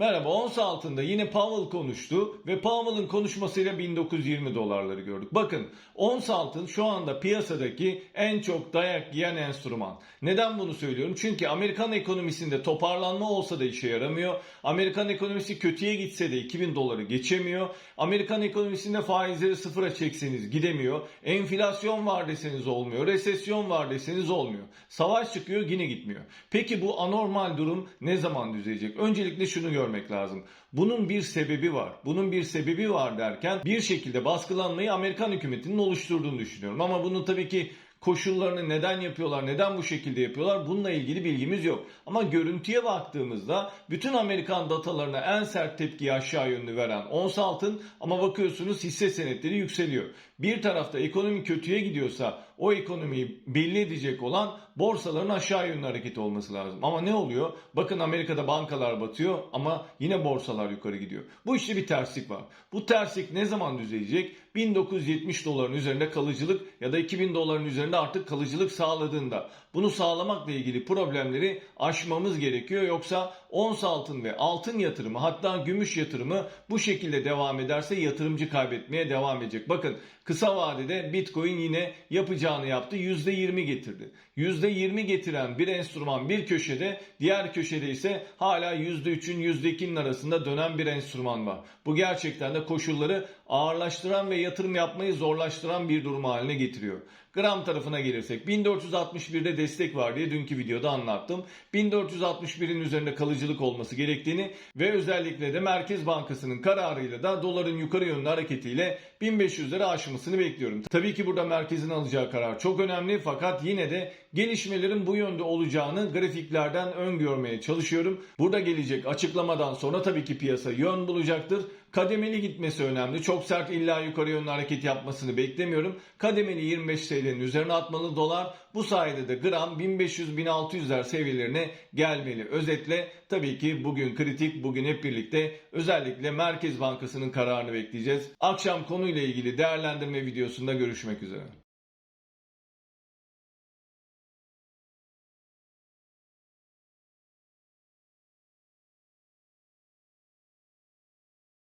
Merhaba ons altında yine Powell konuştu ve Powell'ın konuşmasıyla 1920 dolarları gördük. Bakın ons altın şu anda piyasadaki en çok dayak yiyen enstrüman. Neden bunu söylüyorum? Çünkü Amerikan ekonomisinde toparlanma olsa da işe yaramıyor. Amerikan ekonomisi kötüye gitse de 2000 doları geçemiyor. Amerikan ekonomisinde faizleri sıfıra çekseniz gidemiyor. Enflasyon var deseniz olmuyor. Resesyon var deseniz olmuyor. Savaş çıkıyor yine gitmiyor. Peki bu anormal durum ne zaman düzelecek? Öncelikle şunu görmek lazım. Bunun bir sebebi var. Bunun bir sebebi var derken bir şekilde baskılanmayı Amerikan hükümetinin oluşturduğunu düşünüyorum. Ama bunu tabii ki koşullarını neden yapıyorlar, neden bu şekilde yapıyorlar bununla ilgili bilgimiz yok. Ama görüntüye baktığımızda bütün Amerikan datalarına en sert tepkiyi aşağı yönlü veren ons altın ama bakıyorsunuz hisse senetleri yükseliyor. Bir tarafta ekonomi kötüye gidiyorsa o ekonomiyi belli edecek olan borsaların aşağı yönlü hareket olması lazım. Ama ne oluyor? Bakın Amerika'da bankalar batıyor ama yine borsalar yukarı gidiyor. Bu işte bir terslik var. Bu terslik ne zaman düzelecek? 1970 doların üzerinde kalıcılık ya da 2000 doların üzerinde artık kalıcılık sağladığında bunu sağlamakla ilgili problemleri aşmamız gerekiyor. Yoksa ons altın ve altın yatırımı hatta gümüş yatırımı bu şekilde devam ederse yatırımcı kaybetmeye devam edecek. Bakın kısa vadede Bitcoin yine yapacağını yaptı. %20 getirdi. %20 getiren bir enstrüman bir köşede diğer köşede ise hala %3'ün %2'nin arasında dönen bir enstrüman var. Bu gerçekten de koşulları ağırlaştıran ve yatırım yapmayı zorlaştıran bir durum haline getiriyor. Gram tarafına gelirsek 1461'de destek var diye dünkü videoda anlattım. 1461'in üzerinde kalıcılık olması gerektiğini ve özellikle de Merkez Bankası'nın kararıyla da doların yukarı yönlü hareketiyle 1500'leri aşmasını bekliyorum. Tabii ki burada merkezin alacağı karar çok önemli fakat yine de gelişmelerin bu yönde olacağını grafiklerden öngörmeye çalışıyorum. Burada gelecek açıklamadan sonra tabii ki piyasa yön bulacaktır. Kademeli gitmesi önemli. Çok sert illa yukarı yönlü hareket yapmasını beklemiyorum. Kademeli 25 TL'nin üzerine atmalı dolar. Bu sayede de gram 1500-1600'ler seviyelerine gelmeli. Özetle tabii ki bugün kritik, bugün hep birlikte özellikle Merkez Bankası'nın kararını bekleyeceğiz. Akşam konuyla ilgili değerlendirme videosunda görüşmek üzere.